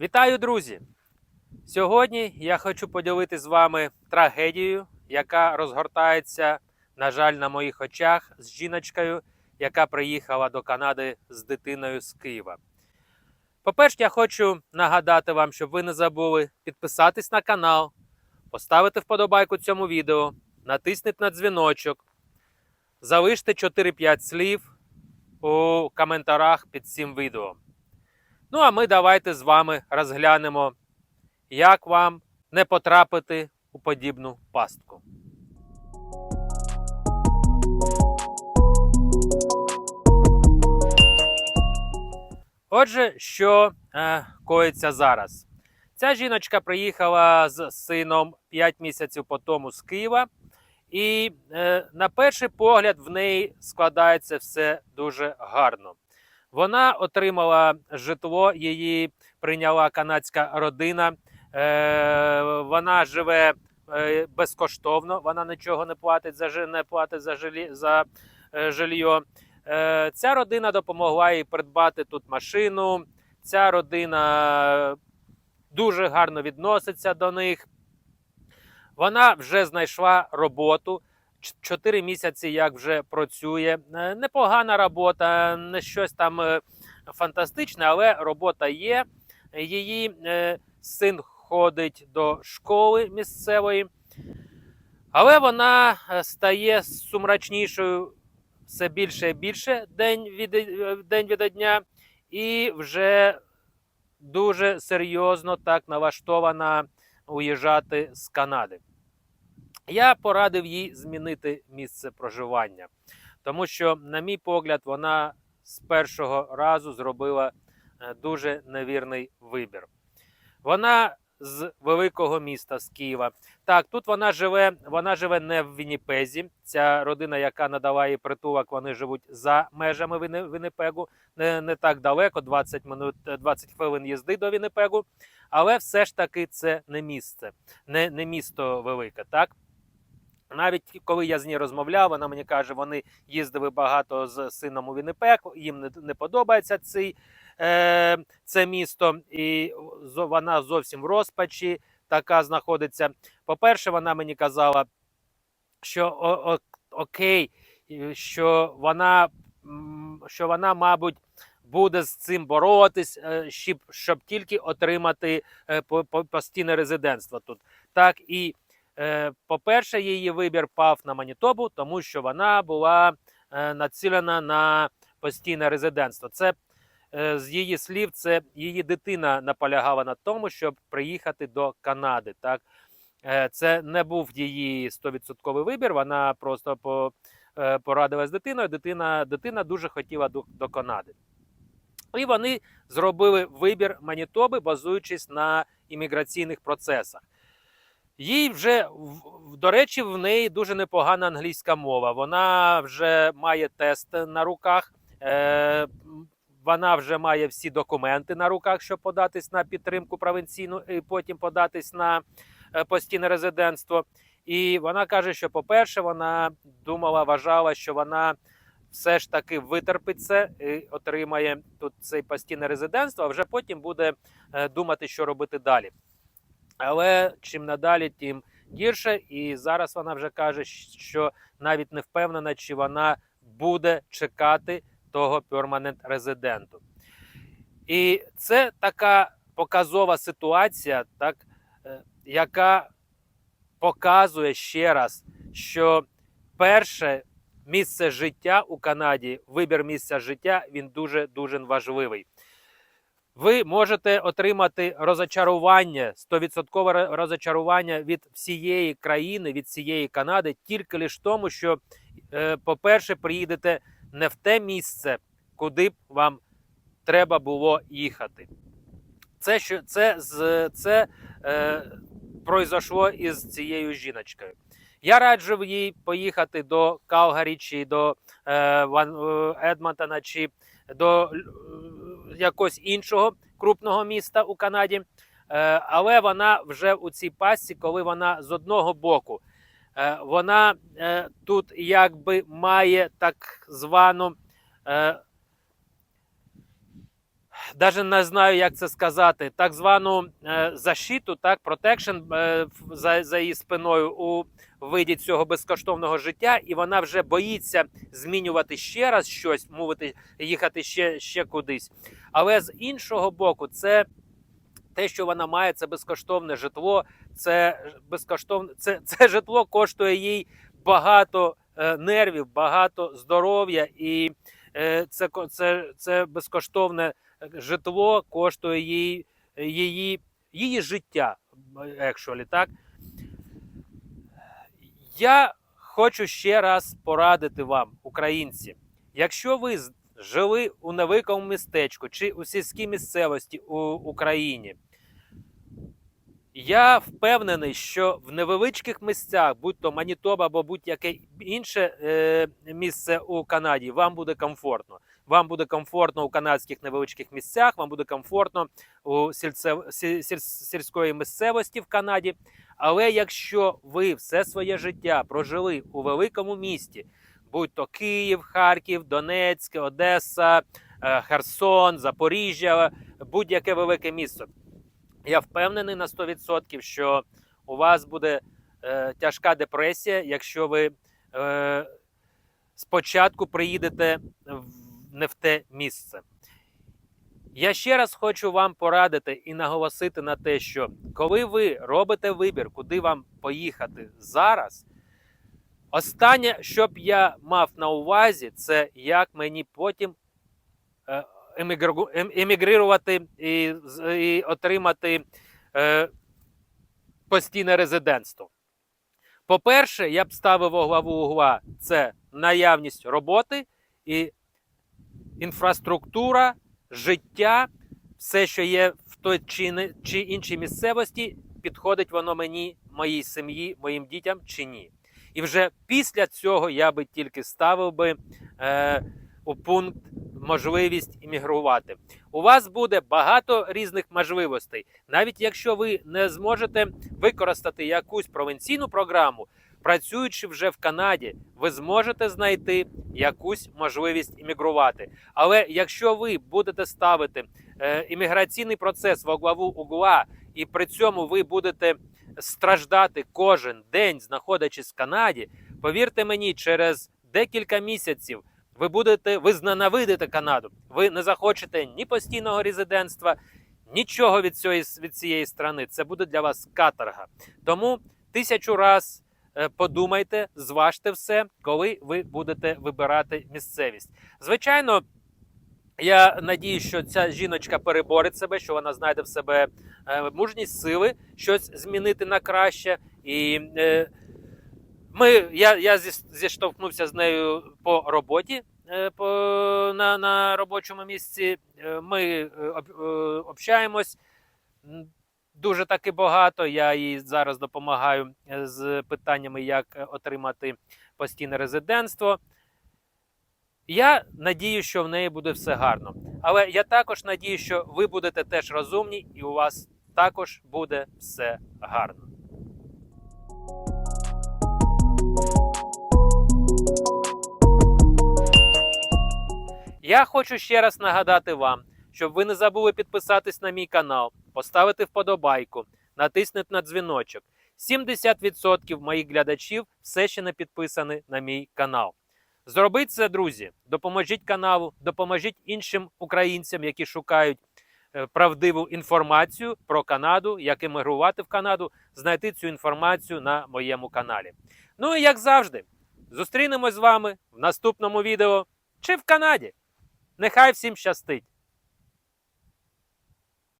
Вітаю, друзі! Сьогодні я хочу поділитися з вами трагедією, яка розгортається, на жаль, на моїх очах з жіночкою, яка приїхала до Канади з дитиною з Києва. По-перше, я хочу нагадати вам, щоб ви не забули підписатись на канал, поставити вподобайку цьому відео, натисніть на дзвіночок, залиште 4-5 слів у коментарях під цим відео. Ну, а ми давайте з вами розглянемо, як вам не потрапити у подібну пастку. Отже, що е, коїться зараз? Ця жіночка приїхала з сином 5 місяців по тому з Києва, і е, на перший погляд в неї складається все дуже гарно. Вона отримала житло, її прийняла канадська родина. Е, вона живе е, безкоштовно, вона нічого не платить за не платить за жилі, за е, жилье. Е, ця родина допомогла їй придбати тут машину. Ця родина дуже гарно відноситься до них. Вона вже знайшла роботу. Чотири місяці як вже працює. Е, Непогана робота, не щось там е, фантастичне, але робота є. Її е, син ходить до школи місцевої, але вона стає сумрачнішою все більше і більше день від, день від дня, і вже дуже серйозно так налаштована уїжджати з Канади. Я порадив їй змінити місце проживання, тому що, на мій погляд, вона з першого разу зробила е, дуже невірний вибір. Вона з великого міста з Києва. Так, тут вона живе. Вона живе не в Вінніпезі. Ця родина, яка надала їй притулок, вони живуть за межами Віннипегу, не, не так далеко, 20 минут, е, 20 хвилин їзди до Віннипегу. Але все ж таки це не місце, не, не місто велике. Так навіть коли я з нею розмовляв, вона мені каже, вони їздили багато з сином у Віннипег, їм не, не подобається цей, е, це місто, і вона зовсім в розпачі така знаходиться. По-перше, вона мені казала, що о, о, окей, що вона, що вона, мабуть, буде з цим боротись, е, щоб, щоб тільки отримати е, по- по- постійне резидентство тут. Так і По-перше, її вибір пав на Манітобу, тому що вона була е, націлена на постійне резидентство. Це е, з її слів, це її дитина наполягала на тому, щоб приїхати до Канади. Так? Е, Це не був її 100% вибір. Вона просто по, е, порадилась з дитиною. Дитина, дитина дуже хотіла до Канади. І вони зробили вибір Манітоби, базуючись на імміграційних процесах. Їй вже до речі, в неї дуже непогана англійська мова. Вона вже має тест на руках. Е, вона вже має всі документи на руках, щоб податись на підтримку провінційну і потім податись на е, постійне резидентство. І вона каже, що, по-перше, вона думала, вважала, що вона все ж таки витерпить це і отримає тут це постійне резидентство, а вже потім буде е, думати, що робити далі. Але чим надалі, тим гірше. І зараз вона вже каже, що навіть не впевнена, чи вона буде чекати того перманент резиденту. І це така показова ситуація, так, е, яка показує ще раз, що перше місце життя у Канаді, вибір місця життя, він дуже дуже важливий. Ви можете отримати розочарування, 100% розочарування від всієї країни, від всієї Канади, тільки лише тому, що, е, по-перше, приїдете не в те місце, куди б вам треба було їхати. Це що це з це е, пройшло із цією жіночкою. Я раджу їй поїхати до Калгарі чи до е, е, Едмонтона, чи до е, якогось іншого крупного міста у Канаді. Е, але вона вже у цій пасці, коли вона з одного боку, е, вона е, тут якби має так звану. Навіть не знаю, як це сказати, так звану е, защиту, так, протекшн за, за її спиною у виді цього безкоштовного життя, і вона вже боїться змінювати ще раз щось, мовити, їхати ще, ще кудись. Але з іншого боку, це те, що вона має, це безкоштовне житло. Це безкоштовне, це, це житло коштує їй багато е, нервів, багато здоров'я, і е, це, це, це безкоштовне житло коштує їй її, її життя, actually, так. Я хочу ще раз порадити вам, українці, якщо ви жили у невеликому містечку чи у сільській місцевості у Україні, я впевнений, що в невеличких місцях, будь то Манітоба або будь-яке інше е, місце у Канаді, вам буде комфортно. Вам буде комфортно у канадських невеличких місцях, вам буде комфортно у сільської місцевості в Канаді. Але якщо ви все своє життя прожили у великому місті, будь то Київ, Харків, Донецьк, Одеса, е, Херсон, Запоріжжя, будь-яке велике місто, я впевнений на 100%, що у вас буде е, тяжка депресія, якщо ви е, спочатку приїдете в- не в те місце. Я ще раз хочу вам порадити і наголосити на те, що коли ви робите вибір, куди вам поїхати зараз, останнє, що б я мав на увазі, це як мені потім е, ем- емігрувати і, і отримати е, постійне резидентство. По-перше, я б ставив у главу угла це наявність роботи і інфраструктура, життя, все, що є в той чи, чи іншій місцевості, підходить воно мені, моїй сім'ї, моїм дітям чи ні. І вже після цього я би тільки ставив би е, у пункт можливість іммігрувати. У вас буде багато різних можливостей. Навіть якщо ви не зможете використати якусь провінційну програму, працюючи вже в Канаді, ви зможете знайти якусь можливість іммігрувати. Але якщо ви будете ставити е, імміграційний процес во главу угла, і при цьому ви будете страждати кожен день, знаходячись в Канаді, повірте мені, через декілька місяців ви будете ви зненавидите Канаду. Ви не захочете ні постійного резидентства, нічого від цієї від цієї страни. Це буде для вас каторга. Тому тисячу раз подумайте, зважте все, коли ви будете вибирати місцевість. Звичайно. Я надію, що ця жіночка переборить себе, що вона знайде в себе е, мужність сили щось змінити на краще. І е, ми, я, я зіштовхнувся з нею по роботі е, по, на, на робочому місці. Е, Ми е, е, общаємось дуже таки багато. Я їй зараз допомагаю е, з питаннями, як е, отримати постійне резидентство. Я надію, що в неї буде все гарно. Але я також надію, що ви будете теж розумні і у вас також буде все гарно. Я хочу ще раз нагадати вам, щоб ви не забули підписатись на мій канал, поставити вподобайку, натиснути на дзвіночок. 70% моїх глядачів все ще не підписані на мій канал. Зробіть це, друзі. Допоможіть каналу, допоможіть іншим українцям, які шукають е, правдиву інформацію про Канаду, як емігрувати в Канаду, знайти цю інформацію на моєму каналі. Ну і як завжди, зустрінемось з вами в наступному відео чи в Канаді. Нехай всім щастить!